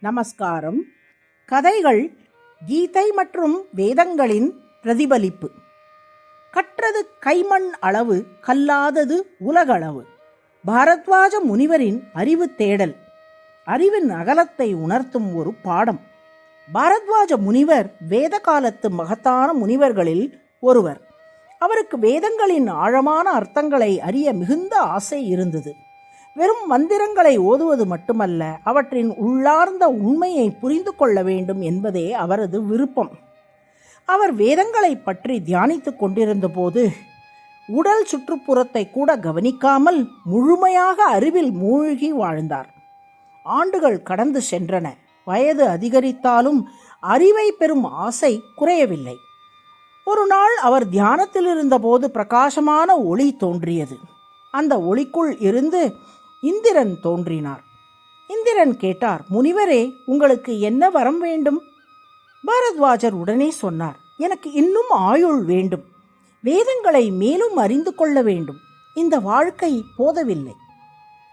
நமஸ்காரம். கதைகள் கீதை மற்றும் வேதங்களின் பிரதிபலிப்பு. கற்றது கைமண் அளவு கல்லாதது உலகளவு. பாரத்வாஜ முனிவரின் அறிவு தேடல். அறிவின் அகலத்தை உணர்த்தும் ஒரு பாடம். பாரத்வாஜ முனிவர் வேத காலத்து மகத்தான முனிவர்களில் ஒருவர். அவருக்கு வேதங்களின் ஆழமான அர்த்தங்களை அறிய மிகுந்த ஆசை இருந்தது. வெறும் மந்திரங்களை ஓதுவது மட்டுமல்ல அவற்றின் உள்ளார்ந்த உண்மையை புரிந்து கொள்ள வேண்டும் என்பதே அவரது விருப்பம். அவர் வேதங்களை பற்றி தியானித்துக் கொண்டிருந்தபோது உடல் சுற்றுப்புறத்தை கூட கவனிக்காமல் முழுமையாக அறிவில் மூழ்கி வாழ்ந்தார். ஆண்டுகள் கடந்து சென்றன. வயது அதிகரித்தாலும் அறிவை பெறும் ஆசை குறையவில்லை. ஒரு நாள் அவர் தியானத்தில் இருந்தபோது பிரகாசமான ஒளி தோன்றியது. அந்த ஒளிக்குள் இருந்து இந்திரன் தோன்றினார். இந்திரன் கேட்டார் முனிவரே உங்களுக்கு என்ன வரம் வேண்டும்? பாரத்வாஜர் உடனே சொன்னார் எனக்கு இன்னும் ஆயுள் வேண்டும். வேதங்களை மேலும் அறிந்து கொள்ள வேண்டும். இந்த வாழ்க்கை போதவில்லை.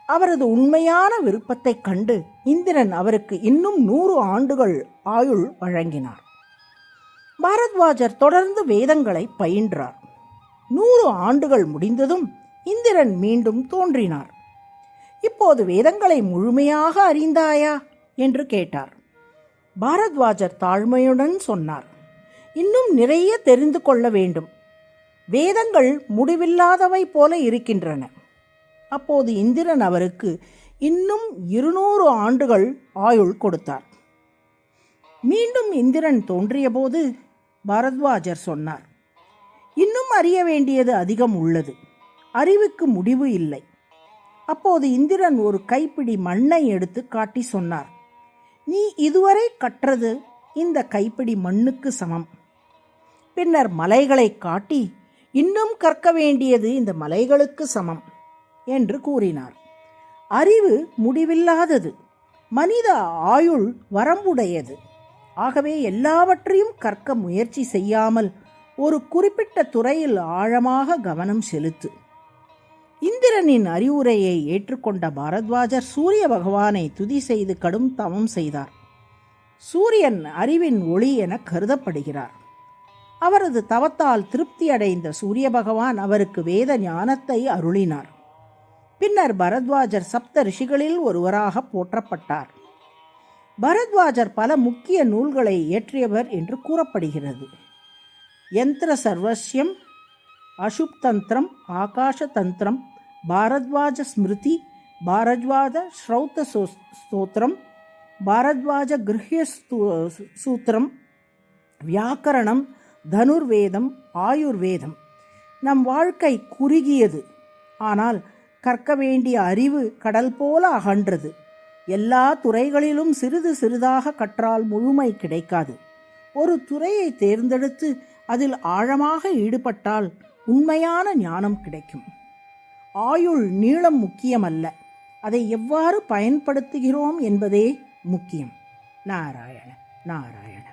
அவரது உண்மையான விருப்பத்தைக் கண்டு இந்திரன் அவருக்கு இன்னும் நூறு ஆண்டுகள் ஆயுள் வழங்கினார். பாரத்வாஜர் தொடர்ந்து வேதங்களை பயின்றார். நூறு ஆண்டுகள் முடிந்ததும் இந்திரன் மீண்டும் தோன்றினார். இப்போது வேதங்களை முழுமையாக அறிந்தாயா? என்று கேட்டார். பாரத்வாஜர் தாழ்மையுடன் சொன்னார். இன்னும் நிறைய தெரிந்து கொள்ள வேண்டும். வேதங்கள் முடிவில்லாதவை போல இருக்கின்றன. அப்போது இந்திரன் அவருக்கு இன்னும் இருநூறு ஆண்டுகள் ஆயுள் கொடுத்தார். மீண்டும் இந்திரன் தோன்றியபோது பாரத்வாஜர் சொன்னார். இன்னும் அறிய வேண்டியது அதிகம் உள்ளது. அறிவுக்கு முடிவு இல்லை. அப்போது இந்திரன் ஒரு கைப்பிடி மண்ணை எடுத்து காட்டி சொன்னார் நீ இதுவரை கற்றது இந்த கைப்பிடி மண்ணுக்கு சமம். பின்னர் மலைகளை காட்டி இன்னும் கற்க வேண்டியது இந்த மலைகளுக்கு சமம் என்று கூறினார். அறிவு முடிவில்லாதது மனித ஆயுள் வரம்புடையது. ஆகவே எல்லாவற்றையும் கற்க முயற்சி செய்யாமல் ஒரு குறிப்பிட்ட துறையில் ஆழமாக கவனம் செலுத்து. இந்திரனின் அறிவுரையை ஏற்றுக்கொண்ட பாரத்வாஜர் சூரிய பகவானை துதி செய்து கடும் தவம் செய்தார். சூரியன் அறிவின் ஒளி என கருதப்படுகிறார். அவரது தவத்தால் திருப்தி அடைந்த சூரிய பகவான் அவருக்கு வேத ஞானத்தை அருளினார். பின்னர் பரத்வாஜர் சப்த ரிஷிகளில் ஒருவராக போற்றப்பட்டார். பரத்வாஜர் பல முக்கிய நூல்களை இயற்றியவர் என்று கூறப்படுகிறது. யந்திர சர்வஸ்யம் அசுப் தந்திரம் ஆகாஷ தந்திரம் பாரத்வாஜ ஸ்மிருதி பாரத்வாஜ ஸ்ரௌத்த சோ- ஸ்தோத்திரம் பாரத்வாஜ கிருஹ்ய ஸ்தூ- சூத்திரம் வியாக்கரணம் தனுர்வேதம் ஆயுர்வேதம். நம் வாழ்க்கை குறுகியது. ஆனால் கற்க வேண்டிய அறிவு கடல் போல அகன்றது. எல்லா துறைகளிலும் சிறிது சிறிதாக கற்றால் முழுமை கிடைக்காது. ஒரு துறையை தேர்ந்தெடுத்து அதில் ஆழமாக ஈடுபட்டால் உண்மையான ஞானம் கிடைக்கும். ஆயுள் நீளம் முக்கியமல்ல. அதை எவ்வாறு பயன்படுத்துகிறோம் என்பதே முக்கியம். நாராயண நாராயண.